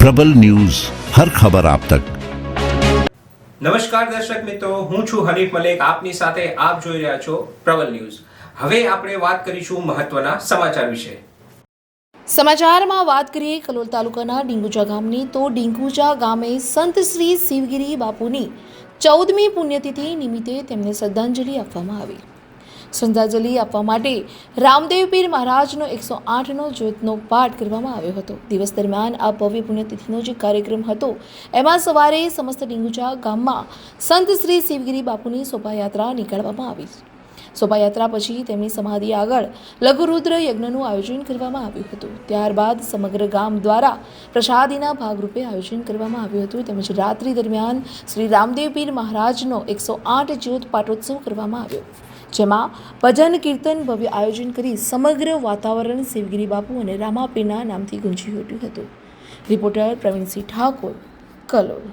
પ્રબલ news હર ખબર આપ તક. નમસ્કાર દર્શક મિત્રો હું છું હનીફ મલેક. આપની સાથે આપ જોઈ રહ્યા છો પ્રબલ ન્યૂઝ. હવે આપણે વાત કરીશું મહત્વના સમાચાર વિશે. સમાચારમાં વાત કરીએ કલોલ તાલુકાના ડીંગુજા ગામની તો ડીંગુજા ગામે સંત શ્રી શિવગીરી બાપુની ચૌદમી પુણ્યતિથિ નિમિત્તે તેમને શ્રદ્ધાંજલિ આપવામાં આવી. શ્રદ્ધાંજલિ આપવા માટે રામદેવ પીર મહારાજનો એકસો આઠનો જ્યોતનો પાઠ કરવામાં આવ્યો હતો. દિવસ દરમિયાન આ ભવ્ય પુણ્યતિથિનો જે કાર્યક્રમ હતો, એમાં સવારે સમસ્ત ડીંગુચા ગામમાં સંત શ્રી શિવગીરી બાપુની શોભાયાત્રા નીકળવામાં આવી. શોભાયાત્રા પછી તેમની સમાધિ આગળ લઘુરુદ્ર યજ્ઞનું આયોજન કરવામાં આવ્યું હતું. ત્યારબાદ સમગ્ર ગામ દ્વારા પ્રસાદીના ભાગરૂપે આયોજન કરવામાં આવ્યું હતું. તેમજ રાત્રિ દરમિયાન શ્રી રામદેવ પીર મહારાજનો એકસો આઠ જ્યોત પાટોત્સવ કરવામાં આવ્યો. જેમાં ભજન કીર્તન ભવ્ય આયોજન કરી સમગ્ર વાતાવરણ શિવગીરી બાપુ અને રામાપીરના નામથી ગુંજી ઉઠ્યું હતું. રિપોર્ટર પ્રવીણસિંહ ઠાકોર, કલોલ.